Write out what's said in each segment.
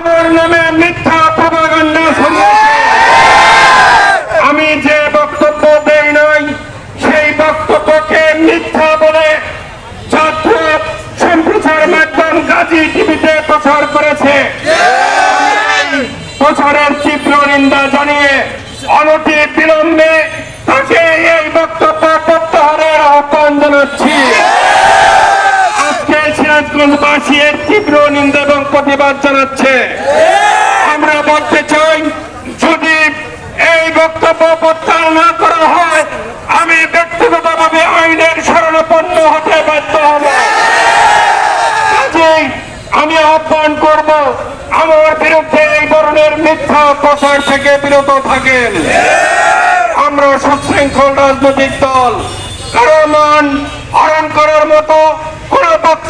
আমার নামে মিথ্যা প্রপাগান্ডা ছড়িয়েছে আমি যে বক্তব্য দেই নাই, সেই বক্তব্যকে মিথ্যা বলে সম্প্রচার মাধ্যম গাজী টিভিতে প্রচার করেছে। প্রচারের তীব্র নিন্দা জানিয়ে অনতি বিলম্বে তাকে এই বক্তব্য প্রত্যাহারের আহ্বান জানাচ্ছি আজকে সিরাজগঞ্জবাসী এর তীব্র নিন্দা এবং প্রতিবাদ জানাচ্ছে। আমরা বলতে চাই, যদি এই বক্তব্য প্রত্যাহার না করা হয়, আমি ব্যক্তিগতভাবে আইনের শরণাপন্ন হতে বাধ্য হব। কাজেই আমি আহ্বান করব, আমার বিরুদ্ধে এই ধরনের মিথ্যা প্রচার থেকে বিরত থাকেন। আমরা সুশৃঙ্খল রাজনৈতিক দল, কারও মান হরণ করার মতো কোন বক্তব্য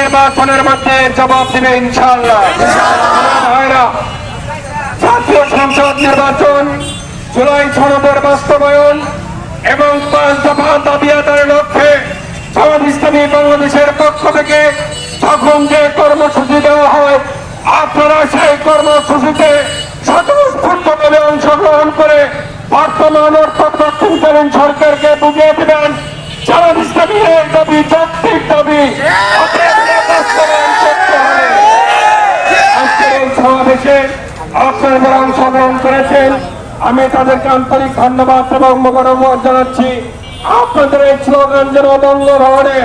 নির্বাচনের মধ্যে জবাব দেবে ইনশাআল্লাহ। ভাইরা, জাতীয় সংসদ নির্বাচন জুলাই সনদের বাস্তবায়ন এবং পাঁচ দফা দাবি আদায়ের লক্ষ্যে জামাত ইসলামী বাংলাদেশের পক্ষ থেকে যখন যে কর্মসূচি দেওয়া হয় আপনারা সেই কর্মসূচিতে স্বতঃস্ফূর্তভাবে অংশগ্রহণ করে বর্তমান অর্থকালীন সরকারকে বুঝিয়ে দেবেন। জামাত ইসলামী যৌক্তিক দাবি অতএব তা বাস্তবায়ন করতে হবে আজকের এই সমাবেশে আপনারা যারা অংশগ্রহণ করেছেন আমি তাদেরকে আন্তরিক ধন্যবাদ এবং মোকারমত জানাচ্ছি। আপনাদের এই স্লোগান যেন বঙ্গ ভবনে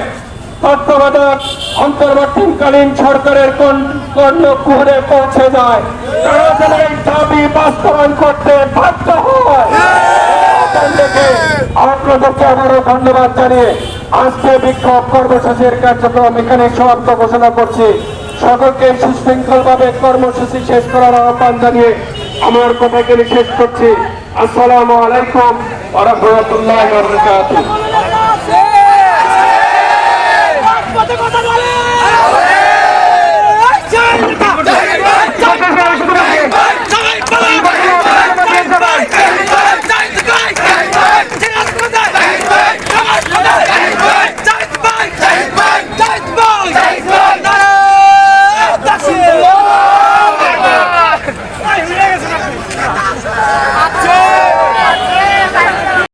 তত্ত্বাবধায়ক অন্তর্বর্তীকালীন সরকারের কর্ণ কুহরে পৌঁছে যায়। তারা যেন এই দাবি বাস্তবায়ন করতে বাধ্য হয়। আপনাদেরকে আবারও ধন্যবাদ জানিয়ে আজকে বিক্ষোভ কর্মসূচির কার্যক্রম এখানে সমাপ্ত ঘোষণা করছি। সকলকে সুশৃঙ্খল ভাবে কর্মসূচি শেষ করার আহ্বান জানিয়ে আমার কথাকে শেষ করছি। আসসালামু আলাইকুম রহমতুল্লাহ